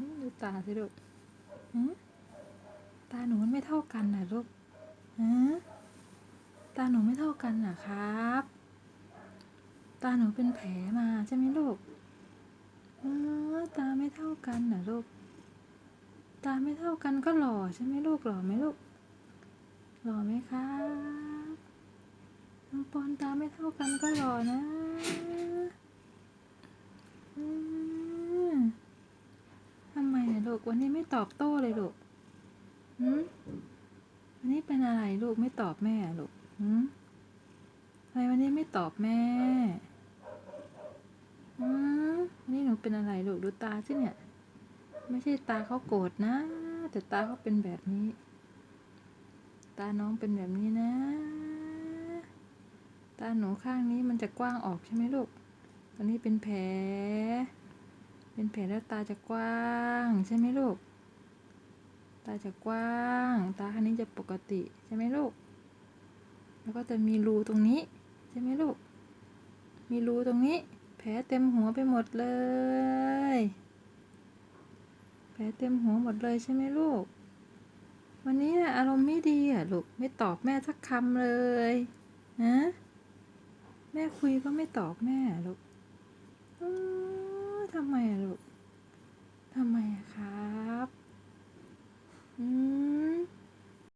ดูตาสิลูกตาหนูมันไม่เท่ากันน่ะลูกตาหนูไม่เท่ากันน่ะครับ ตาหนูเป็นแผลมาใช่ไหมลูกตาไม่เท่ากันน่ะลูก ตาไม่เท่ากันก็หล่อใช่ไหมลูกหล่อไหมลูก หล่อไหมครับน้องปอนตาไม่เท่ากันก็หล่อนะอืมทำไมอะลูก วันนี้ไม่ตอบโต้เลยลูกหืมวันนี้เป็นอะไรลูกไม่ตอบแม่ลูกหืมทำไมวันนี้ไม่ตอบแม่อืมวันนี้หนูเป็นอะไรลูกดูตาสิเนี่ย ไม่ใช่ตาเขาโกรธนะ แต่ตาเขาเป็นแบบนี้ ตาน้องเป็นแบบนี้นะ ตาหนูข้างนี้มันจะกว้างออกใช่ไหมลูก ตอนนี้เป็นแผล เป็นแผลแล้วตาจะกว้าง ใช่ไหมลูก ตาจะกว้าง ตาข้างนี้จะปกติใช่ไหมลูก แล้วก็จะมีรูตรงนี้ ใช่ไหมลูก มีรูตรงนี้ แผลเต็มหัวไปหมดเลย แผลเต็มหัวหมดเลยใช่ไหมลูก วันนี้นะอารมณ์ไม่ดีอะลูก ไม่ตอบแม่สักคำเลยนะแม่คุยก็ไม่ตอบแม่ลูก อื้อทำไ